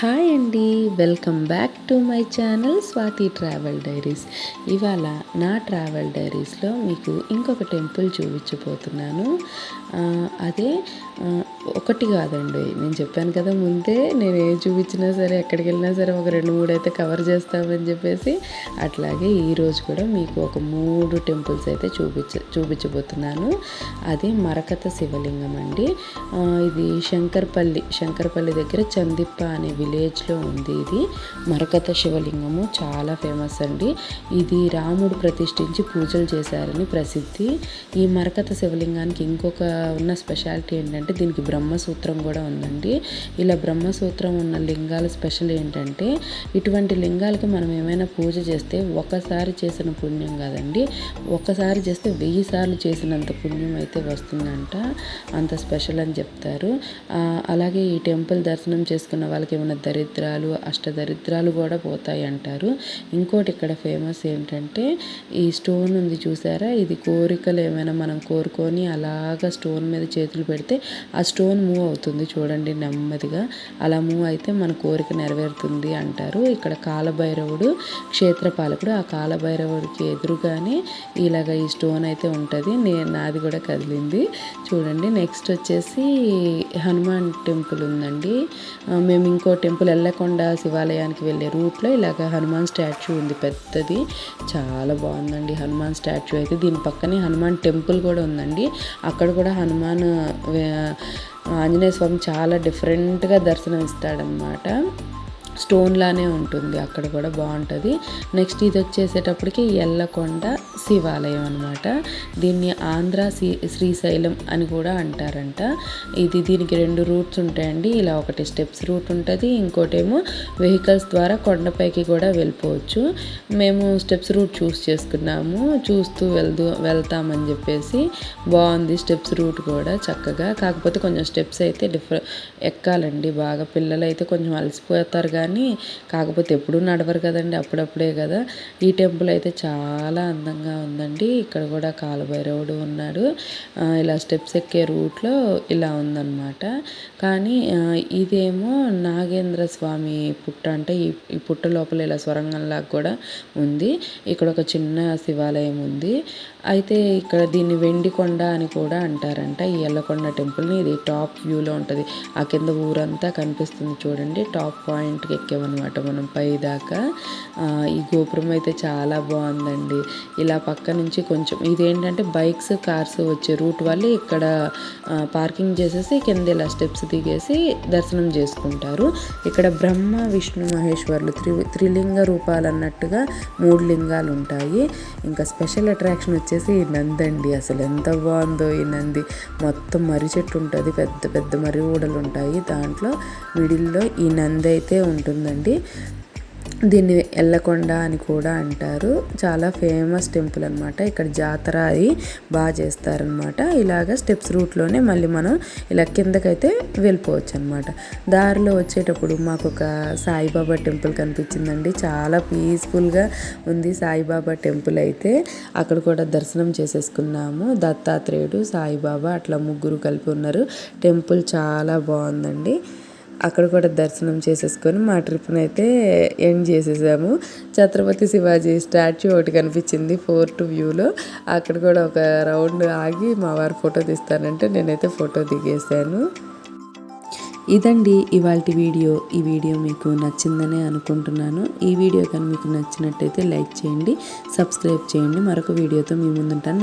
Hi అండి. Welcome back to my channel Swathi travel diaries. ఇవాళ నా ట్రావెల్ డైరీస్లో మీకు ఇంకొక టెంపుల్ చూపించబోతున్నాను. అదే ఒకటి కాదండి. నేను చెప్పాను కదా ముందే నేను ఏ చూపించినా సరే ఎక్కడికి వెళ్ళినా సరే ఒక రెండు మూడు అయితే కవర్ చేస్తామని చెప్పేసి అట్లాగే ఈరోజు కూడా మీకు ఒక మూడు టెంపుల్స్ అయితే చూపించ చూపించబోతున్నాను. అది మరకత శివలింగం అండి. ఇది శంకర్పల్లి శంకర్పల్లి దగ్గర చందిప్ప అనే విలేజ్లో ఉంది ఇది. మరకత శివలింగము చాలా ఫేమస్ అండి. ఇది రాముడు ప్రతిష్ఠించి పూజలు చేశారని ప్రసిద్ధి. ఈ మరకత శివలింగానికి ఇంకొక ఉన్న స్పెషాలిటీ ఏంటంటే దీనికి బ్రహ్మసూత్రం కూడా ఉందండి. ఇలా బ్రహ్మసూత్రం ఉన్న లింగాల స్పెషల్ ఏంటంటే ఇటువంటి లింగాలకి మనం ఏమైనా పూజ చేస్తే ఒకసారి చేసిన పుణ్యం కాదండి. ఒకసారి చేస్తే వెయ్యి సార్లు చేసినంత పుణ్యం అయితే వస్తుందంట. అంత స్పెషల్ అని చెప్తారు. అలాగే ఈ టెంపుల్ దర్శనం చేసుకున్న వాళ్ళకి ఏమైనా దరిద్రాలు అష్టదరిద్రాలు కూడా పోతాయి అంటారు ఇంకోటి ఇక్కడ ఫేమస్ ఏంటంటే ఈ స్టోన్ ఉంది చూసారా? ఇది కోరికలు ఏమైనా మనం కోరుకొని అలాగ స్టోన్ మీద చేతులు పెడితే ఆ స్టోన్ మూవ్ అవుతుంది చూడండి నెమ్మదిగా. అలా మూవ్ అయితే మన కోరిక నెరవేరుతుంది అంటారు. ఇక్కడ కాలభైరవుడు క్షేత్రపాలకుడు ఆ కాలభైరవుడికి ఎదురుగానే ఇలాగ ఈ స్టోన్ అయితే ఉంటుంది. నేను నాది కూడా కదిలింది. చూడండి నెక్స్ట్ వచ్చేసి హనుమాన్ టెంపుల్ ఉందండి. మేము ఇంకో టెంపుల్ వెళ్ళకుండా శివాలయానికి వెళ్ళే రూట్లో ఇలాగ హనుమాన్ స్టాచ్యూ ఉంది పెద్దది. చాలా బాగుందండి హనుమాన్ స్టాచ్యూ అయితే. దీని పక్కనే హనుమాన్ టెంపుల్ కూడా ఉందండి. అక్కడ కూడా హనుమాన్ ఆంజనేయ స్వామి చాలా డిఫరెంట్గా దర్శనం ఇస్తాడనమాట స్టోన్ లానే ఉంటుంది. అక్కడ కూడా బాగుంటుంది. నెక్స్ట్ ఇది వచ్చేసేటప్పటికి ఎల్లకొండ శివాలయం అనమాట దీన్ని ఆంధ్ర శ్రీ శ్రీశైలం అని కూడా అంటారంట. ఇది దీనికి రెండు రూట్స్ ఉంటాయండి. ఇలా ఒకటి స్టెప్స్ రూట్ ఉంటుంది. ఇంకోటేమో వెహికల్స్ ద్వారా కొండపైకి కూడా వెళ్ళిపోవచ్చు. మేము స్టెప్స్ రూట్ చూస్ చేసుకున్నాము. చూస్తూ వెళ్తూ వెళ్తామని చెప్పేసి బాగుంది స్టెప్స్ రూట్ కూడా చక్కగా. కాకపోతే కొంచెం స్టెప్స్ అయితే డిఫరెంట్ ఎక్కాలండి. బాగా పిల్లలు అయితే కొంచెం అలసిపోతారు కానీ కానీ కాకపోతే ఎప్పుడూ నడవరు కదండి అప్పుడప్పుడే కదా. ఈ టెంపుల్ అయితే చాలా అందంగా ఉందండి. ఇక్కడ కూడా కాలభైరవుడు ఉన్నాడు. ఇలా స్టెప్స్ ఎక్కే రూట్లో ఇలా ఉందన్నమాట. కానీ ఇదేమో నాగేంద్ర స్వామి పుట్ట అంటే ఈ పుట్ట లోపల ఇలా స్వరంగంలాగా కూడా ఉంది. ఇక్కడ ఒక చిన్న శివాలయం ఉంది. అయితే ఇక్కడ దీన్ని వెండి కొండ అని కూడా అంటారంట. ఈ ఎల్లకొండ టెంపుల్ని ఇది టాప్ వ్యూలో ఉంటుంది. ఆ కింద ఊరంతా కనిపిస్తుంది చూడండి. టాప్ పాయింట్కి ఎక్కామన్నమాట మనం పై దాకా ఈ గోపురం అయితే చాలా బాగుందండి. ఇలా పక్క నుంచి కొంచెం ఇదేంటంటే బైక్స్ కార్స్ వచ్చే రూట్ వాళ్ళు ఇక్కడ పార్కింగ్ చేసేసి కింద ఇలా స్టెప్స్ దిగేసి దర్శనం చేసుకుంటారు. ఇక్కడ బ్రహ్మ విష్ణు మహేశ్వర్లు త్రి త్రిలింగ రూపాలు అన్నట్టుగా మూడు లింగాలు ఉంటాయి. ఇంకా స్పెషల్ అట్రాక్షన్ వచ్చేసి ఈ నంది అండి అసలు ఎంత బాగుందో ఈ నంది. మొత్తం మర్రి చెట్టు ఉంటుంది. పెద్ద పెద్ద మర్రి ఊడలు ఉంటాయి. దాంట్లో మిడిల్లో ఈ నంది అయితే ఉంటుంది. ఉంటుందండి. దీన్ని ఎల్లకొండ అని కూడా అంటారు. చాలా ఫేమస్ టెంపుల్ అనమాట ఇక్కడ జాతర అది బాగా చేస్తారనమాట ఇలాగ స్టెప్స్ రూట్లోనే మళ్ళీ మనం ఇలా కిందకైతే వెళ్ళిపోవచ్చు అనమాట దారిలో వచ్చేటప్పుడు మాకు ఒక సాయిబాబా టెంపుల్ కనిపించిందండి. చాలా పీస్ఫుల్గా ఉంది సాయిబాబా టెంపుల్ అయితే. అక్కడ కూడా దర్శనం చేసేసుకున్నాము. దత్తాత్రేయుడు సాయిబాబా అట్లా ముగ్గురు కలిపి ఉన్నారు. టెంపుల్ చాలా బాగుందండి. అక్కడ కూడా దర్శనం చేసేసుకొని మా ట్రిప్ని అయితే ఎండ్ చేసేసాము. ఛత్రపతి శివాజీ స్టాచ్యూ ఒకటి కనిపించింది ఫోర్ టు వ్యూలో. అక్కడ కూడా ఒక రౌండ్ ఆగి మా వారు ఫోటో తీస్తానంటే నేనైతే ఫోటో దిగేశాను. ఇదండి ఇవాళ వీడియో. ఈ వీడియో మీకు నచ్చిందనే అనుకుంటున్నాను. ఈ వీడియో కానీ మీకు నచ్చినట్టయితే లైక్ చేయండి సబ్స్క్రైబ్ చేయండి. మరొక వీడియోతో మీ ముందుంటాను.